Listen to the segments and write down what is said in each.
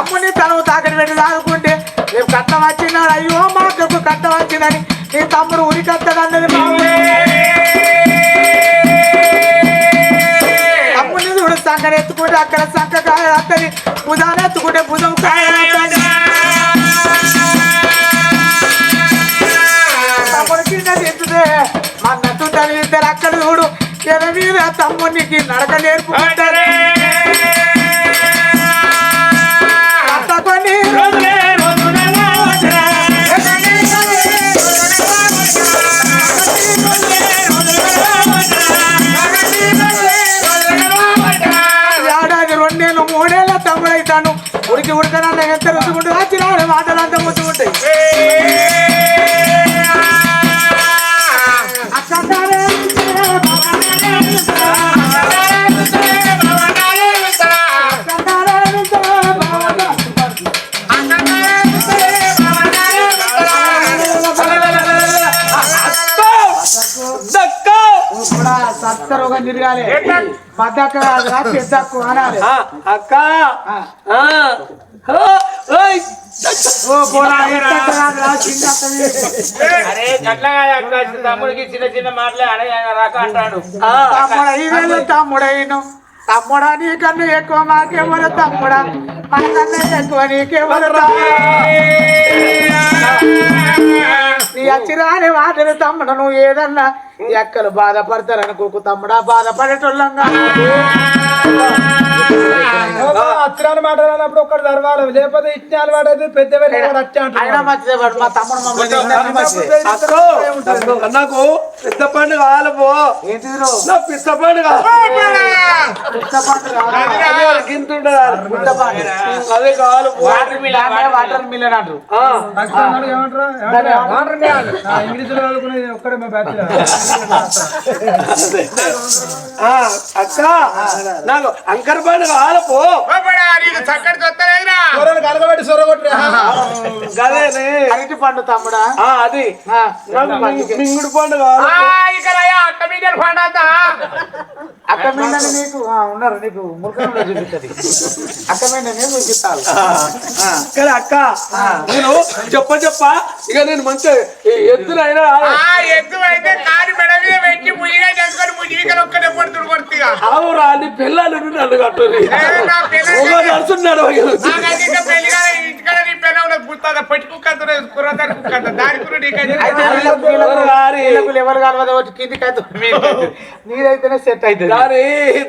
తమ్ముని తను తాకడి పెట్టి తాగుకుంటే రేపు కట్టం వచ్చినాడు అయ్యో మా అక్కకు కట్టం వచ్చిందని నీ తమ్ముడు ఉరికత్తడు అన్నది మామూలు తమ్ముని చూడు సంకర ఎత్తుకుంటే అక్కడ సంక కాయ వస్తుంది భుజాన ఎత్తుకుంటే భుజం కాయ తమ్ముడు కింద తింటుదే మన్నట్టు తల్లి ఇద్దరు అక్కడ చూడు ఎద మీద తమ్మునికి నడక నేర్పుకుంటే ఉడికి ఉడకనన్న ఎంత రుచుకుంటూ వచ్చిన మాటలు అంత ముచ్చుకుంటాయి సత్తరుగా తిరగాలి పద్దక్క కాదురా పెద్దక్కు అనాలి. అక్క. అరే గట్లా తమ్ముడికి చిన్న చిన్న మాటలే అడే రాక అంటాడు తమ్ముడైను తమ్ముడా నీకన్నా ఎక్కువ మాకెవరు తమ్ముడా మనకన్నా ఎక్కువ తమ్ముడా? నీ అచ్చిరాని మాటలు తమ్ముడు నువ్వు ఏదన్నా ఎక్కలు బాధపడతారు అనుకోకు తమ్ముడా మాట్లాడినప్పుడు ఒక్కటి తెరవాలి లేకపోతే ఇచ్చిన వాడైతే పెద్ద నాకు పెద్ద పండుగ పిస్త పండుగ? అదే కావాలి. వాటర్ మిలన్ అంటే వాటర్ మిలన్ అంటారు. ఆ. ఇంగ్లీష్లో ఒక్కడే మా బ్యాచ్ అక్క నాకు అంకర్ పండుగ కలగబెట్టి సొరగొట్టి గదేనే అరటి పండు తమ్ముడా అది మింగుడు పండు అక్క మీద నీకు ఉన్నారు నీకు ముఖంలో చూపిస్తుంది అక్క మీద నేను చూపిస్తాను కానీ అక్క నేను చెప్ప చెప్ప ఇక నేను మంచి ఎత్తునైనా ఎద్దు అయితే కారు మెడ మీద పెట్టి ముయ్యిగా చేసుకొని ముయ్యికలు ఒక్కటే పడుతుడు కొడుతుగా ఆవురా నీ పిల్లలు నన్ను కట్టుని ఒక నడుచున్నాడు అయితే అయితే నీదైతేనే సెట్ అవుతుంది దాని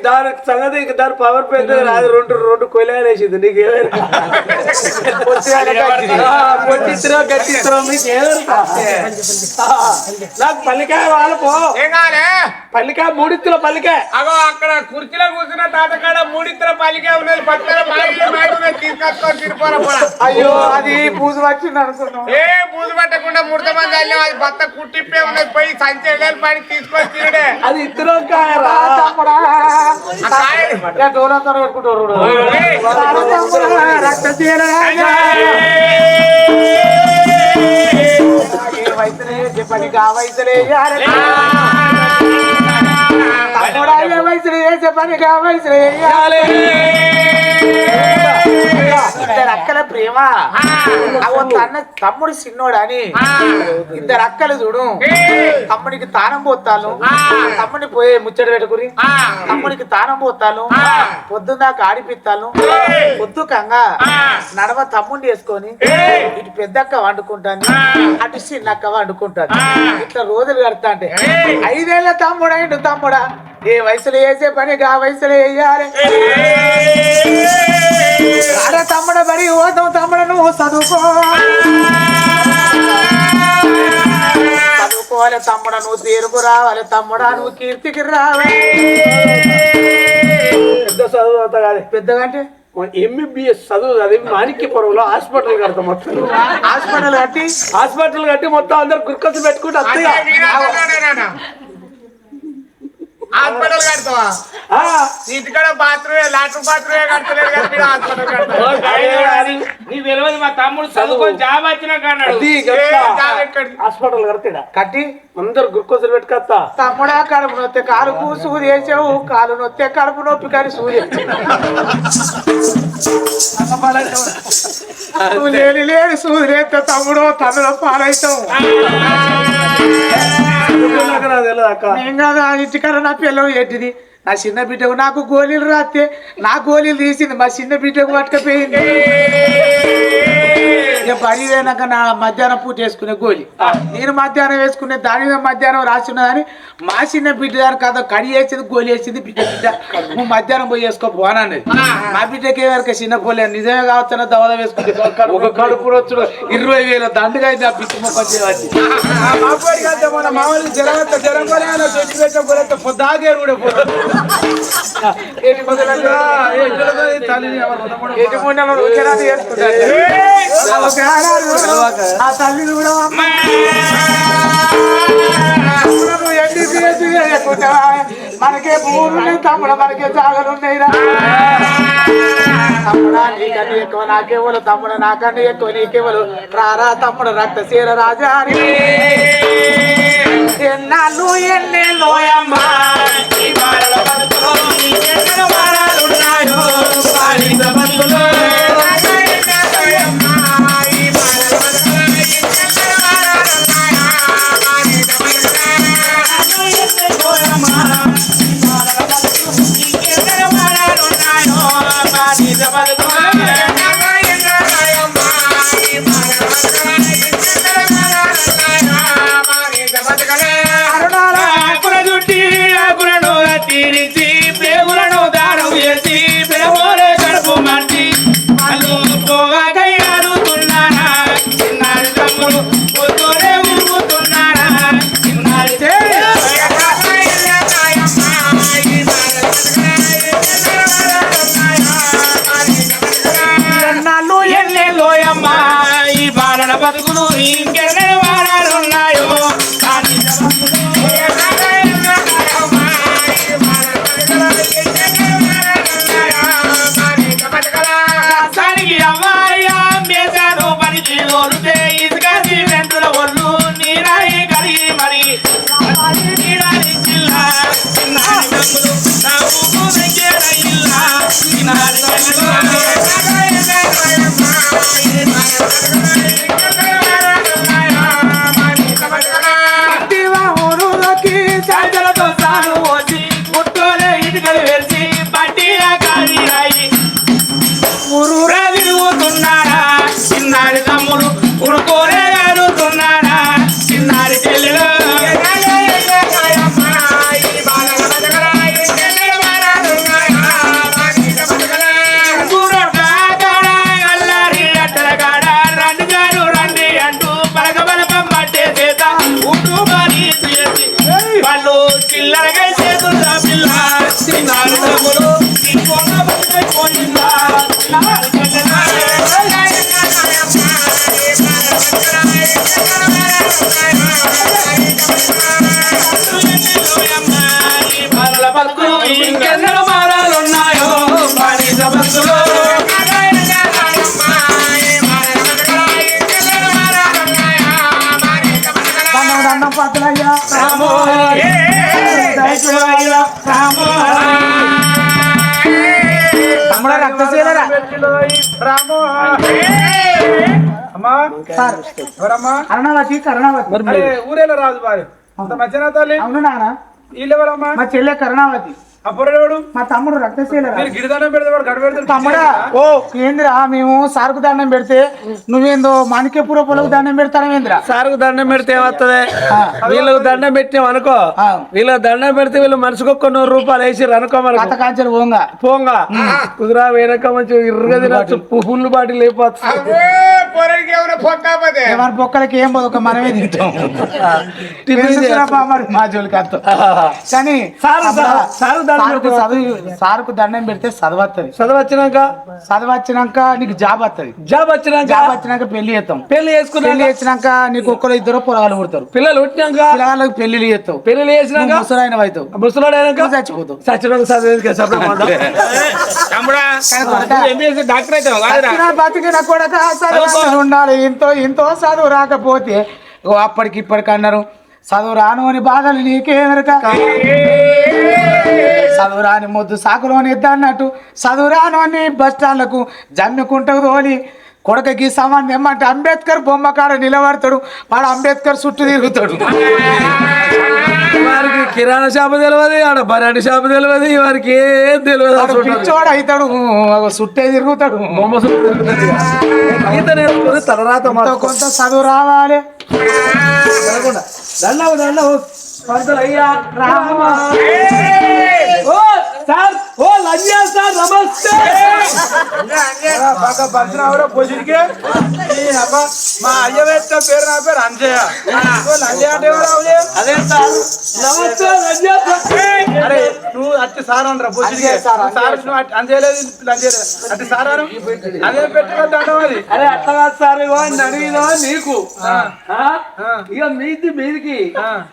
దాని సంగతి ఇంక దాని పవర్ పెద్ద రాదు. రెండు రెండు కొలేలు వేసింది. నీకు ఏమైనా మీకు నాకు పల్లికాయ వాళ్ళ పో. ఏం కాలే పల్లికాయ మూడిత్తుల పల్లికాయ. అగో అక్కడ కుర్చీలో కూర్చున్న తాతకాడ మూడిద్దరు పలికే ఉన్నది. పక్కన తీసుకొచ్చుకొని తిరిపోరా పోరా. అయ్యో అది పూజ వచ్చింది అనుకున్నాం. ఏ పూజ పట్టకుండా ముడత మంది వెళ్ళాం అది భర్త కుట్టిప్పే ఉన్నది. పోయి సంచి పని తీసుకొని అది ఇద్దరు కాయరా. ఏయ్. తమ్ముడా రక్త గా వయసులే వేయాలి. తమ్ముడా ఏ వయసులో గా వయసులో వేయాలి. ఇద్దరు అక్కల ప్రేమ. తన తమ్ముడు చిన్నోడు అని ఇద్దరు అక్కలు చూడు. తమ్ముడికి తానం పోతాను. తమ్ముడిని పోయే ముచ్చట పెట్టుకుని. తమ్ముడికి తానం పోతాను. పొద్దున్నాక ఆడిపిస్తాను. పొద్దు కంగా నడమ తమ్ముడిని వేసుకొని ఇటు పెద్దక్క వండుకుంటాను అటు చిన్నక్క వండుకుంటాను ఇట్లా రోజులు కడతా అంటే ఐదేళ్ళ తమ్ముడు అయిండు తమ్ముడా? ఏ వయసులో వేసే పని ఆ వయసులో వేయాలి అరే తమ్ముడు బడి పోతాం తమ్ముడు నువ్వు చదువుకో. చదువుకోవాలి తమ్ముడు నువ్వు తీరుకు రావాలి తమ్ముడా నువ్వు కీర్తికి రావాలి. పెద్ద చదువు కాదు. పెద్దగా అంటే ఎంబీబీఎస్ చదువు అది మాణిక్యపురంలో హాస్పిటల్ కడతాం మొత్తం. హాస్పిటల్ కట్టి? హాస్పిటల్ కట్టి మొత్తం అందరు గుర్కసు పెట్టుకుంటే అత్తయ్య. హాస్పిటల్ కడతావా? ఆ, ఇంటికాడ బాత్రూమే లాట్రూమ్ బాత్రూమే కడతలేదు కదా మీరు హాస్పిటల్ గారి, నీ తెలియదు మా తమ్ముడు చదువుకొని జాబ్ ఎక్కడిది? హాస్పిటల్ కడతాడా? కట్టి. అందరు గ్లూకోజులు పెట్టుకొస్తా. తమ్ముడా కడుపు నొత్తే కాలుకు సూది వేసావు కాలు నొత్తే కడుపు నొప్పి కానీ సూది నువ్వు లేని లేని సూది లేస్తే తమ్ముడు తన్నులో పాలవుతాం నేను కదా ఇంటికాడ నా పిల్లలు ఏంటిది? నా చిన్న బిడ్డకు నాకు గోళీలు రాస్తే నా గోళీలు తీసింది మా చిన్న బిడ్డకు పట్టుకపోయింది. బడి పోయినాక నా మధ్యాహ్నం పూట వేసుకునే గోళీ. నేను మధ్యాహ్నం వేసుకునే దాని మీద మధ్యాహ్నం రాసి ఉన్నదని మా చిన్న బిడ్డ దాని కదా కడి వేసింది గోళీ వేసింది బిడ్డ బిడ్డ. నువ్వు మధ్యాహ్నం పోయి వేసుకో పోనన్నది మా బిడ్డకి వరకు చిన్న పోలే నిజమే కావచ్చా దవద వేసుకుంటే ఒక కడుపు వచ్చుడు ఇరవై వేల దండగా అయింది ఆ పిచ్చి మొక్క మన మామూలు కొని చెట్టు పొద్దాగే కూడా మొదలైందా? తల్లిని ఎవరు ఆ కూడా? మనకే భూములు ఉన్నాయి తమ్ముడు మనకే జాగలు ఉన్నాయిరా తమ్ముడా నీకన్నా ఎక్కువ నాకేవలు తమ్ముడు నాకన్నా ఎక్కువ నీకేవలు రారా తమ్ముడు రక్త సీర రాజా అని. ఎన్నాళ్ళు ఊరూరా తిరుగుతున్నారా చిన్నారి తమ్ముడు ఉడుకో రాము. అమ్మా. ఎవరమ్మా? కరుణావతి కరుణావతి ఊరేలో రాదు బారి అంత మంచిగా తల్లి? అవును నాన్న. వీళ్ళు ఎవరమ్మా మా చెల్లె కరుణావతి. అప్పుడు మా తమ్ముడు మీరు తమ్ముడా ఓ ఏందిరా మేము సారుకు దండం పెడితే నువ్వేందో మాణిక్యపుర పొలకు దండం పెడతానేంద్రా సార్కు దండం పెడితే ఏమవుతుంది వీళ్ళకు దండం పెట్టినాం అనుకో. వీళ్ళకి దండం పెడితే వీళ్ళు మనసుకు ఒక్క నూరు రూపాయలు వేసి అనుకో మనకు. కథ కాంచెలు పోంగా. పోంగా. కుదురా వెనక మంచి ఇరుగ తినచ్చు. పువ్వులు బాటి ఎవరి బొక్కలకి ఏం పోదు ఒక మనమే తింటాం. మరి మా జోలికి అర్థం కానీ సారు సారు సారుకు పెడతావా? చదువు సారుకు దండం పెడితే చదవత్తది. చదువు వచ్చినాక చదువు వచ్చినాక నీకు జాబ్ వస్తుంది జాబ్ వచ్చినాక? జాబ్ వచ్చినాక పెళ్ళి చేస్తాం పెళ్ళి పెళ్ళి చేసుకున్నాక చేసినాక నీకు ఒక్కరు ఇద్దరు పొలగాలు పుడతారు. పిల్లలు పుట్టినాక? పిల్లగాళ్ళకి పెళ్ళిళ్ళు చేస్తావు పెళ్ళి చేసినాక? ముసరాయన అవుతావు. ముసలాడు అయినాక చచ్చిపోతావు. చదివేది డాక్టర్ అయితే బతికిన కొడక ఉండాలి. ఇంతో ఇంతో చదువు రాకపోతే అప్పటికి ఇప్పటికి అన్నారు చదువు రాను అని బాధలు నీకేమెరక చదువు రాని మొద్దు సాకులోని రాను అని బస్ స్టాండ్లకు జమ్మికుంటకు తోలి కొడకకి సంబంధం ఏమంటే అంబేద్కర్ బొమ్మ కాడ నిలబడతాడు. వాడు అంబేద్కర్ చుట్టూ తిరుగుతాడు. వారికి కిరాణా షాపు తెలియదు ఆడ బరాడి షాపు తెలియదు వారికి ఏం తెలియదు పిచ్చోడు అవుతాడు చుట్టే తిరుగుతాడు. బొమ్మ తలరాత. కొంత చదువు రావాలి. జరగకుండా. దండవు దండవు పంతులు అయ్యా రామ ఓ సార్ ఓ లంజా సార్ నమస్తే. బాగా బలిసినవరా పొజిడికి మా అయ్య పేరు నా పేరు అంజయ్య. అంజయ్య అంటే ఎవరు అవులే? అదే నమస్తే అరే నువ్వు అట్టి సార్ అనరా పొజిడికి సార్, అంజయ్య సార్ నువ్వు అట్టి సార్ అను. అదే పెట్టుకోవద్దు అంటావు అది. అరే అట్లా కాదు సార్ ఇగో నడిగినా నీకు? ఇక మీది మీదికి.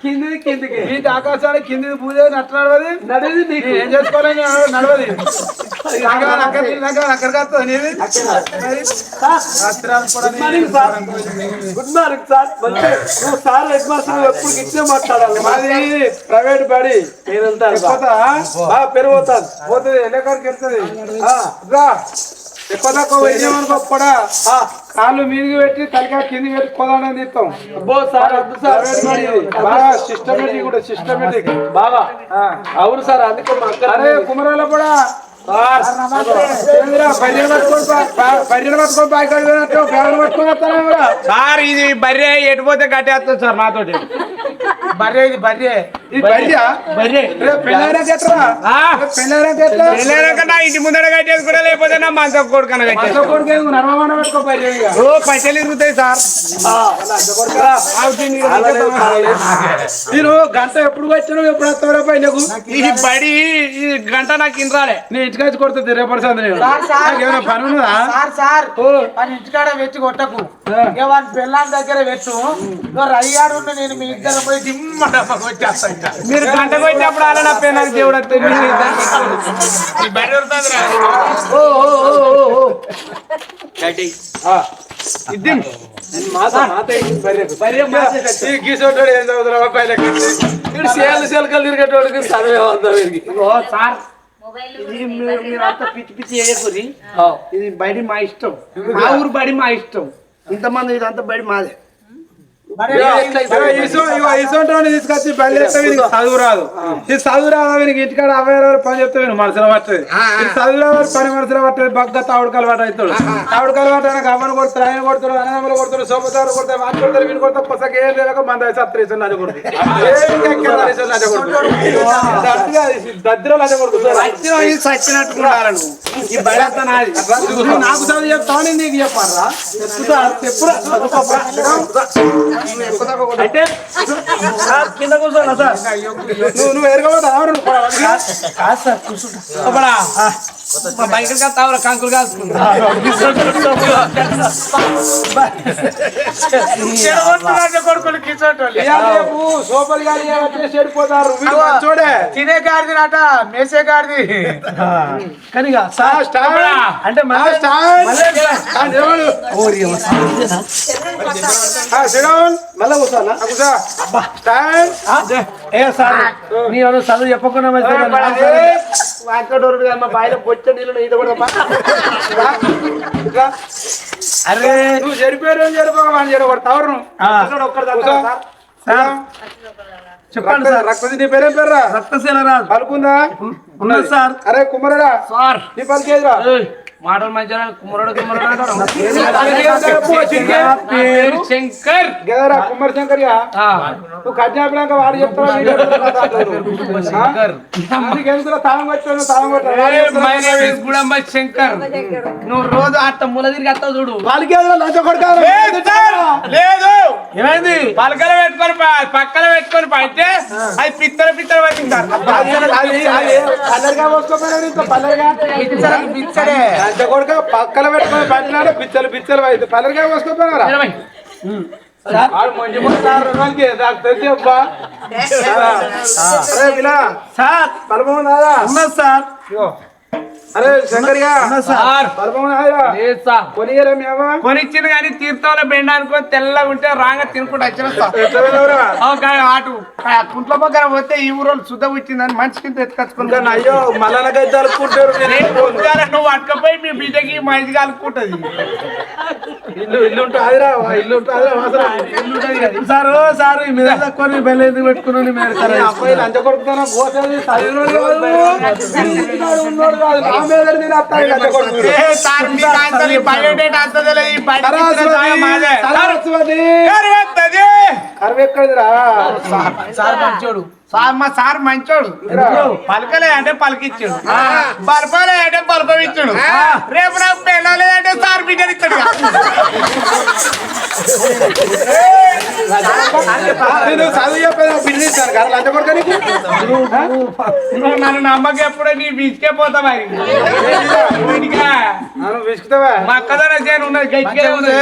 కిందిది కిందికి. నీటి ఆకాశానికి కింది పూజ నడవది? నడిది నీకు. ఏం చేసుకోవాలని నడవది. నాకేమైనా అక్కడికి నాకేమైనా good morning sir. Good morning sir మంచి నువ్వు సార్ హెడ్ మాస్టర్ ఎప్పుడు ఇచ్చే మాట్లాడాలి. మాది ప్రైవేట్ బడి. ఎక్కువ బాగా పెరిగిపోతుంది పోతుంది ఎల్లకాడికి వెళ్తుంది? కూడా కాళ్ళు మీదికి పెట్టి తలకాయ కింది పెట్టి కొదాడని తీస్తాం. అబ్బో సార్ వద్దు సార్. బాగా సిస్టమేటిక్ కూడా సిస్టమేటిక్ బాగా అవును సార్ అందుకే అరే కుమరాల కూడా సార్ ఇది బర్రె ఎటు పోతే కట్టేస్తుంది సార్ నాతోటి బర్రె ఇది బర్రె. ఇంటి ముందర కట్టేది కూడా లేకపోతే నా మంచం కొడుకన. ఓ పైసలు ఇరుగుతాయి సార్. నేను గంట ఎప్పుడు వచ్చినావు ఎప్పుడు వస్తావురా పైనకు ఈ బడి ఈ గంట నాకు ఇంద్రాలే నీ ఇంటికి వచ్చి కొడుతుంది రేపటి సంది నేను సార్, సార్. నాకేమైనా పని ఉన్నదా? Sir sir. మన ఇంటికాడ పెట్టి కొట్టకు. ఇక వాని పిల్లని దగ్గర పెట్టు. రయ్యాడు ఉన్న నేను మీ ఇద్దరు పోయి దిమ్మ కొట్టేస్తా. ఇంకా మీరు గంట కొట్టినప్పుడు అలా నా పేరు నాకు దేవుడు వస్తుంది. మీరు ఇది గీసోటాడు ఏం పైలకి వీడు సేలు సేలకలు తిరిగేటోడికి చదివే వద్దాం సార్ అంత పిచ్చి పిచ్చి ఇది బడి మా ఇష్టం. మా ఊరు బడి మా ఇష్టం. ఇంతమంది ఇదంతా బడి మాదే. ఇసోంటి తీసుకొచ్చి బయలు చదువు రాదు. ఇది చదువు రాదు వీనికి? ఇంటికాడ అవైన పని చెప్తే వీడు మనసులో పట్టదు. ఇది చదువు రాదు పని మనసులో పట్టదు? బగ్గ తావుడు అలవాటు అవుతాడు. తావుడు అలవాటు అయినా అమ్మను కొడతాడు ఆయన కొడతాడు అన్నదమ్ములు కొడతాడు సోపతారు కొడతాడు వాళ్ళు కొడతారు వీళ్ళు కొడతారు పొసక ఏం లేక మన సత్రేసం ఇది సచ్చినట్టు ఉండాలి నువ్వు. ఈ నాది. నువ్వు నాకు చదువు చెప్తావు నీకు చెప్పారా. చెప్పురా. అంటే సార్ కింద కూర్చోనా సార్? నువ్వు నువ్వు ఎరగబోతా లోపల మా బైకులు కాస్తావురా కంకులు కాసుకుంటా కొడుకులు కిచోటోళ్ళు సోపలు గారి చెడిపోతారు మంచోడే. తినే గాడిది నాట మేసే గాడిది. కానీ సార్ అంటే ఆ, మళ్ళీ కూర్చోనా? కూర్చో. స్టాండ్ ఏ సార్ నీ ఎవరు చదువు చెప్పకుండా వాంకటోరుడు మా బాయిలో బొచ్చ నీళ్ళు ఈత కూడా. అరే. నువ్వు చెడిపోయారు వాడిని చెడగొడతావు చెప్పండి సార్. రక్తది నీ పేరేం పేర్రా? రక్తశీల రాదు పలుకుందా? ఉన్నది సార్. అరే కుమ్మరుడా సార్. నీ పలికేదిరా? మాటలు మంచిగా కుమ్మరుడు కుమ్మరుడు శంకర్ గదరా కుమ్మరి శంకర్యా నువ్వు కజ్ఞాపినాక వాడు చెప్తావు. శంకర్ శంకర్ నువ్వు రోజు అట్ట ముల తిరిగి వస్తావు చూడు వాళ్ళకి లేదు ఏమైంది పలకలు పెట్టుకొని పక్కన పెట్టుకొని పడితే అది పిత్తల పిత్తల పట్టింటారు పల్లెరుగా లంచ కొడుక పక్కన పెట్టుకొని పట్టినాడు పిచ్చలు పిచ్చలు అయితే పల్లెరుగా పోసుకోపోయినారా. ఆడు మంచి ముందు రోజులకి నాకు తెలిసి అబ్బా. సార్ బలభం నాదా? సార్. అరే శంకర్గా కొనిచ్చింది కానీ తీర్థంలో బెండ అనుకో తెల్లగా ఉంటే రాంగ తినుకుంటూ వచ్చిన అటు కుంట్ల పక్కన పోతే ఈ ఊరోళ్ళు శుద్ధ వచ్చిందని మంచి కింద ఎత్తుకొచ్చుకుని ఇంకా అయ్యో పొద్దుగాల నువ్వు అట్టుకపోయి మీ బిడ్డకి మా ఇంటికి అలుకుంటది ఇల్లు ఇల్లు ఉంటుందిరా ఇల్లు ఉంటుందిరా వాసన సార్ సార్ మీద తక్కువ బెల్ల ఎందుకు పెట్టుకున్నాను మీరు లంచ కొడుకుతానా గోసేది మంచోడు. సార్ మా సార్ మంచోడు. పలకలే అంటే పలకిచ్చాడు. బలపలే అంటే బలపమిచ్చాడు రేపు నాకు పెళ్ళలే అంటే సార్ బిడ్డలు నువ్వు నన్ను నమ్మక ఎప్పుడో నీ బీచ్కే పోతా మరి ఇంటికా నన్ను విసుకుతావా మా అక్కదన చేయను ఉన్నది. గట్టిగా ఉంది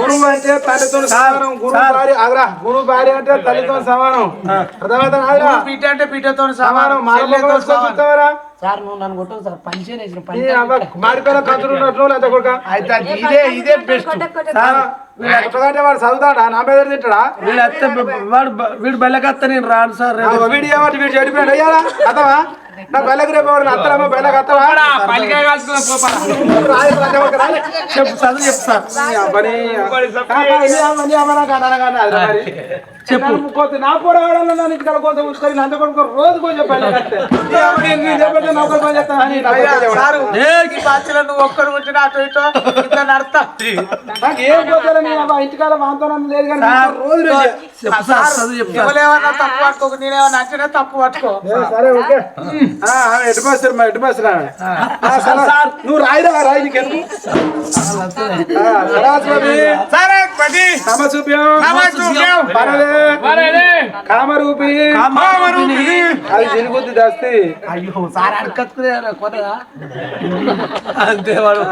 గురువు అంటే తల్లితో సమానం. గురువు భార్య ఆగ్రా. గురువు భార్య అంటే తల్లితో సమానం. అర్థమవుతా ఆగ్రా? పీట అంటే పీటతో సమానం. మాటలతో చూస్తావరా సార్ నువ్వు నన్ను కొట్టవు సార్. పంచే వేసిన మాడిపోయిన కంచులు ఉన్నట్లు లంచ కొడుక? అయితే అది ఇదే ఇదే బెస్ట్ పుట్టగంటే వాడు చదువుతాడా? నా మీద తింటాడా? వీళ్ళు వాడు బెల్లకత్త నేను రాను సార్. వీడియో ఏమంటే వీడు చెడిపోయాడు. అయ్యారా అత్తవా నా బెల్లకి రేపు వాడు అత్తలేమో బెల్లకి అత్తవా పలికాయ కాల్చుకున్న పోపా రాయి లంచ కొడుక రాయి చెప్పు చదువు చెప్పు చెప్పు. కొద్ది నా కూడా వాడాలి నన్ను ఇక్కడ కొంత ఉంచుకొని లంచ కొడుకు రోజు కొంచెం నువ్వు ఒక్కడు కూర్చుని అటు ఇటు ఇంత నడతా. ఏం పోతారో నేను అబ్బా ఇంటికాడ వాంతోనని లేదు కానీ రోజు రోజు చెప్పు. సార్ చదువు చెప్పు సార్. ఎవరేమన్నా తప్పు పట్టుకో నేనేమన్నా నచ్చినా తప్పు పట్టుకో. సరే ఓకే ఎటు బస్సు మా ఎటు బస్సు. నువ్వు రాయిరా రాయి నీకెందుకు? సరే పరదే మరేలే. కామరూపి. కామరూపిణి. అది జిలుగుద్ది దస్తి అయ్యో సార్ అడకత్తుకునే కొత్తగా అంతే వాడు.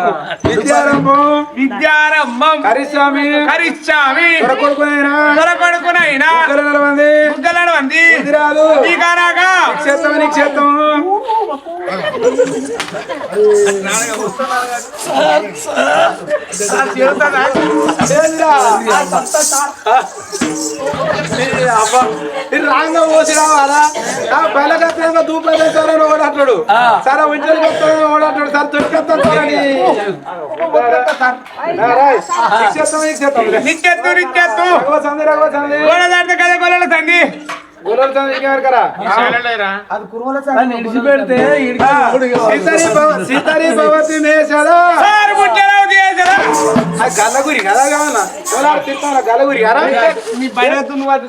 విద్యారంభం. విద్యారంభం. హరిస్వామి కరిచ్చామి కొడుకునైనా కొడుకునైనా మంది ముద్దలను అంది రాదు నీకారాగా క్షేత్రం నీ క్షేత్రం ఏందిరా? ఈ అబ్బా, ఈ రాంగ పోసి రావాలా ఆ బెల్లగత్తంగా ఓడాడు సరే ఇంటికి వస్తానని ఓడాడు సార్ తొలికెత్తాను నిత్యత్తు నిత్యత్తు రఘువ కదా గొల్లల గులాబ్ సంధి ఇంకెవరు కదా అది కురుమల నన్ను ఇడిచిపెడితే ఈడికి మూడు ఇవ్వాలి. సీతారి భవ- సీతారి భవతి మేషదా సార్ ముచ్చరావు చేసరా ఆ గల్లగురి కదా కావాలా కోలాడు తిట్టాల గల్లగురి కదా నీ బయట నువ్వు అది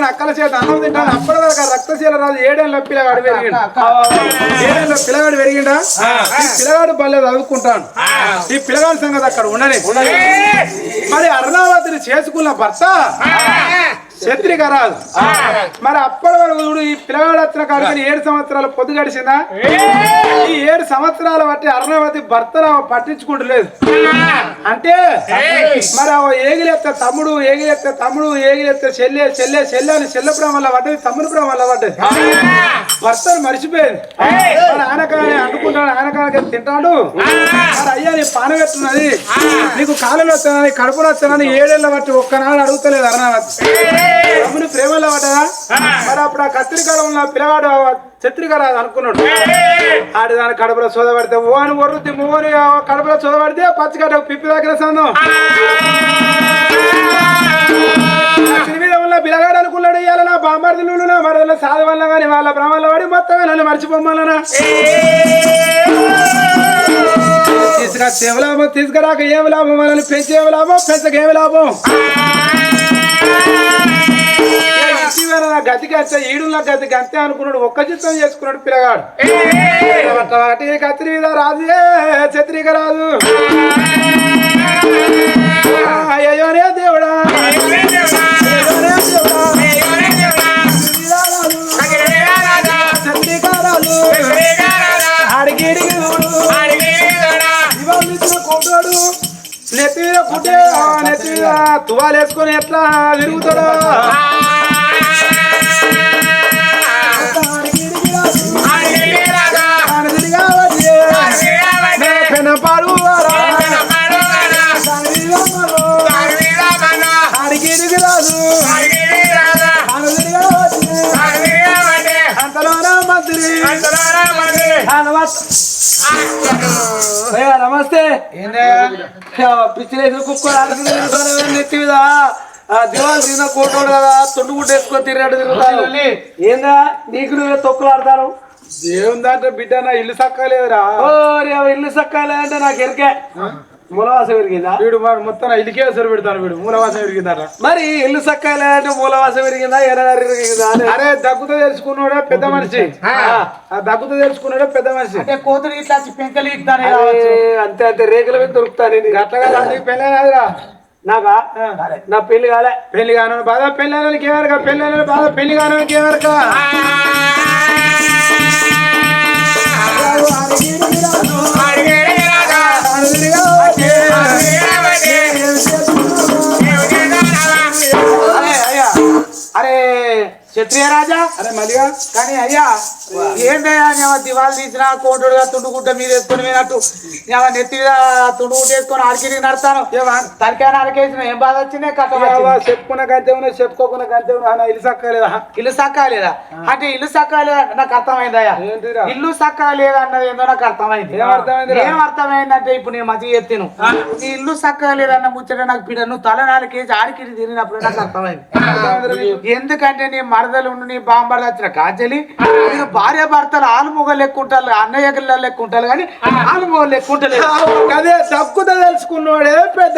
నేర్చుకున్నాను అక్కల చేత అన్నం తింటాను అప్పటి వరకు ఆ రక్తశీల రాజు ఏడేళ్ళ పిల్లగాడు పెరిగిండు. ఏడేళ్ళ పిల్లగాడు పెరిగిండా? ఈ పిల్లగాడు బల్లె చదువుకుంటాను ఈ పిల్లగాడి సంగతి అక్కడ ఉండని మరి అరుణావతిని చేసుకున్న భర్త? శత్రిక మరి అప్పటి వరకు చూడు ఈ పిల్లగాడు వచ్చిన కాడికి ఏడు సంవత్సరాలు పొద్దు గడిచిందా? ఈ ఏడు సంవత్సరాల బట్టి అరుణవతి భర్త పట్టించుకుంటలేదు. అంటే మరి ఆ తమ్ముడు ఏగిలేస్తే తమ్ముడు ఏగిలేస్తే చెల్లె చెల్లె చెల్లె అని చెల్లె ప్రేమ వల్ల పడ్డది తమ్ముడు ప్రేమ వల్ల పడ్డది. భర్తను మర్చిపోయింది. మరి ఆనకాయ అనుకుంటాడు ఆనకాయ తింటాడు? మరి అయ్యా నీ పాన పెట్టున్నది. నీకు కాలంలో వచ్చానని కడుపులు వచ్చానని ఏడేళ్ళ బట్టి ఒక్కనాడు అడుగుతలేదు అరుణవతి. తమ్ముని ప్రేమలో పడ్డదా? మరి అప్పుడు ఆ కత్తిరికాడ ఉన్న పిల్లవాడు చత్రిక రాదు అనుకున్నాడు. ఆడి దాని కడుపులో చోదబడితే ఓ అని ఒర్రుద్ది మోని కడుపులో చోదబడితే పచ్చిగడ్డ పిప్పి దగ్గర సందం. మీద ఉన్న పిల్లగాడు అనుకున్నాడు ఇవాళ నా బాంబార్దులు నా మరదల సాధ వల్ల కానీ వాళ్ళ బ్రాహ్మణుల వాడి మొత్తం నన్ను మర్చిపోమ్మలనా తీసుకొచ్చి ఏం లాభం? తీసుకురాక ఏం లాభం? మనల్ని పెంచి ఏం లాభం? పెంచక ఏం లాభం? నా గతికి అంతే ఈడు నా గతికి అంతే అనుకున్నాడు. ఒక్క చిత్తం చేసుకున్నాడు పిల్లగాడు. మీద రాదు చత్రిక రాదు అయ్యోనే దేవుడా. కోటాడు నెత్తి మీద పుట్టే ఆ నెత్తి మీద తువాలు వేసుకొని ఎట్లా తిరుగుతాడా నమస్తే. పిచ్చిలేసిన కుక్కలు నెత్తి మీద ఆ దివాలు తిన్న కోటోడు కదా తుండు గుడ్డ వేసుకొని తిరిగాడు తిరుగుతాను ఏందా? నీకు నువ్వే తొక్కులు ఆడతారు? ఏముందంటే బిడ్డ నా ఇల్లు సక్కలేదురా. ఓ ఇల్లు సక్కాలంటే నాకు ఎరికే. మూలవాసం విరిగిందా వీడు మరి మొత్తం ఇల్లుకే అసలు పెడతాను వీడు మూలవాసం విరిగిందట మరి ఇల్లు సక్కాలంటే మూలవాసం విరిగిందా ఎర్రగారి విరిగిందా అని. అరే దగ్గుతో తెలుసుకున్నాడే పెద్ద మనిషి. ఆ దగ్గుతో తెలుసుకున్నాడే పెద్ద మనిషి. అంటే కోతులు ఇట్లా పెంకలు ఇస్తానే అంతే అంతే. రేకుల మీద దొరుకుతాను అట్లా నీకు పెళ్ళి కాదురా. నాకా? నా పెళ్ళి కాలే. పెళ్ళి కాను బాధ పెళ్ళి అయినకి ఏమరక పెళ్ళి అయిన బాధ పెళ్ళి కానకి ఏమరక అరే క్షత్రియ రాజా? అరే మళ్ళీగా కానీ అయ్యా ఏందయ్యా నేను దివాళి తీసిన కోటుడుగా తుండుకుంట మీద వేసుకొని పోయినట్టు. నేను నెత్తి మీద తుండుకుంట వేసుకొని ఆడికి నడతాను. తలకాయ ఆడికేసిన ఏం బాధ వచ్చిందే? కట్ట. చెప్పుకున్న గంతే చెప్పుకోకున్న గంతే ఉన్నా ఇల్లు సక్కలేదా ఇల్లు సక్కాలేదా అంటే ఇల్లు సక్కాలేదా నాకు అర్థమైందయ్యా? ఇల్లు సక్కాలేదా అన్నది ఏందో నాకు అర్థమైంది. ఏం అర్థమైందంటే ఇప్పుడు నేను మంచిగా ఎత్తిను. నీ ఇల్లు సక్కాలేదన్న ముచ్చట నాకు పిడ నువ్వు తల నాలుగేసి ఆడికి తిరిగినప్పుడు నాకు అర్థమైంది. ఎందుకంటే నీ మరదలు ఉండి నీ బాంబర్లు వచ్చిన కాంచెలి మీరు భార్య భర్తలు ఆలు మొగలు లెక్కుంటారు అన్నయ్య లెక్కుంటారు కానీ ఆలు మొగలు లెక్కుంటలేదు. అదే దగ్గుతో తెలుసుకున్నాడే పెద్ద